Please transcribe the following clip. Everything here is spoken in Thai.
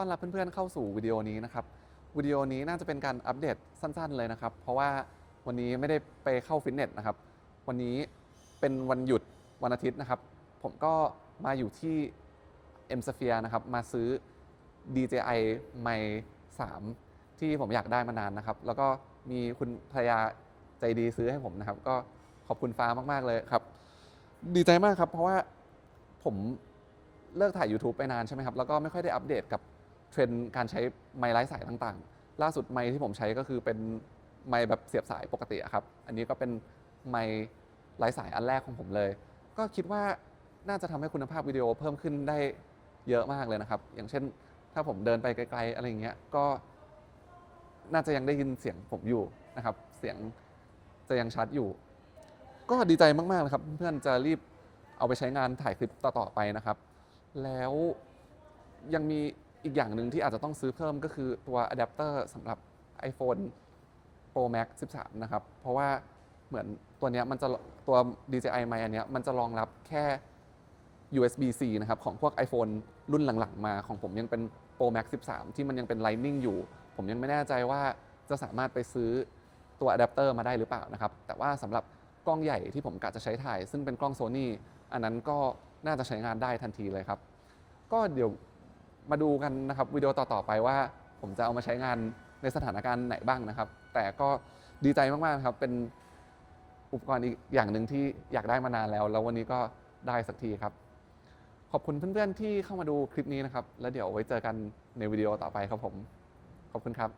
ต้อนรับเพื่อนๆเข้าสู่วิดีโอนี้นะครับวิดีโอนี้น่าจะเป็นการอัปเดตสั้น ๆ เลยนะครับ เพราะว่าวันนี้ไม่ได้ไปเข้าฟิตเนสนะครับ วันนี้เป็นวันหยุดวันอาทิตย์นะครับ ผมก็มาอยู่ที่ M Sphere นะครับ มาซื้อ DJI Mic 3 ที่ผมอยากได้มานานนะครับ แล้วก็มีคุณภรรยาใจดีซื้อให้ผมนะครับ ก็ขอบคุณฟ้ามากๆเลยครับ ดีใจมากครับ เพราะว่าผมเลิกถ่าย YouTube ไปนานใช่ไหมครับ แล้วก็ไม่ค่อยได้อัปเดตกับ เทรนด์การใช้ไมค์ไร้สายต่างๆ ล่าสุดไมค์ที่ผมใช้ก็คือเป็นไมค์แบบเสียบสายปกติครับ อันนี้ก็เป็นไมค์ไร้สายอันแรกของผมเลย ก็คิดว่าน่าจะทำให้คุณภาพวิดีโอเพิ่มขึ้นได้เยอะมากเลยนะครับ อย่างเช่น ถ้าผมเดินไปไกลๆอะไรอย่างเงี้ย ก็น่าจะยังได้ยินเสียงผมอยู่นะครับ เสียงจะยังชัดอยู่ ก็ดีใจมากๆเลยครับ เพื่อนจะรีบเอาไปใช้งานถ่ายคลิปต่อๆไปนะครับ แล้วยังมี อีกอย่างหนึ่งที่อาจจะต้องซื้อเพิ่มก็คือตัวอะแดปเตอร์สำหรับ iPhone Pro Max 13 นะครับ เพราะว่าเหมือนตัวเนี้ยมันจะตัว DJI Mic อันเนี้ยมันจะรองรับแค่ USB-C นะครับ ของพวก iPhone รุ่นหลังๆ มาของผมยังเป็น Pro Max 13 ที่มันยังเป็น Lightning อยู่ ผมยังไม่แน่ใจว่าจะสามารถไปซื้อตัวอะแดปเตอร์มาได้หรือเปล่านะครับ แต่ว่าสำหรับกล้องใหญ่ที่ผมกะจะใช้ถ่าย ซึ่งเป็นกล้อง Sony อันนั้นก็น่าจะใช้งานได้ทันทีเลยครับ ก็เดี๋ยว มาดูกันนะครับวิดีโอต่อๆไปว่า ผมจะเอามาใช้งานในสถานการณ์ไหนบ้างนะครับ แต่ก็ดีใจมากๆครับเป็นอุปกรณ์อีกอย่างหนึ่งที่อยากได้มานานแล้ว แล้ววันนี้ก็ได้สักทีครับ ขอบคุณเพื่อนๆที่เข้ามาดูคลิปนี้นะครับ แล้วเดี๋ยวไว้เจอกันในวิดีโอต่อไปครับผม ขอบคุณครับ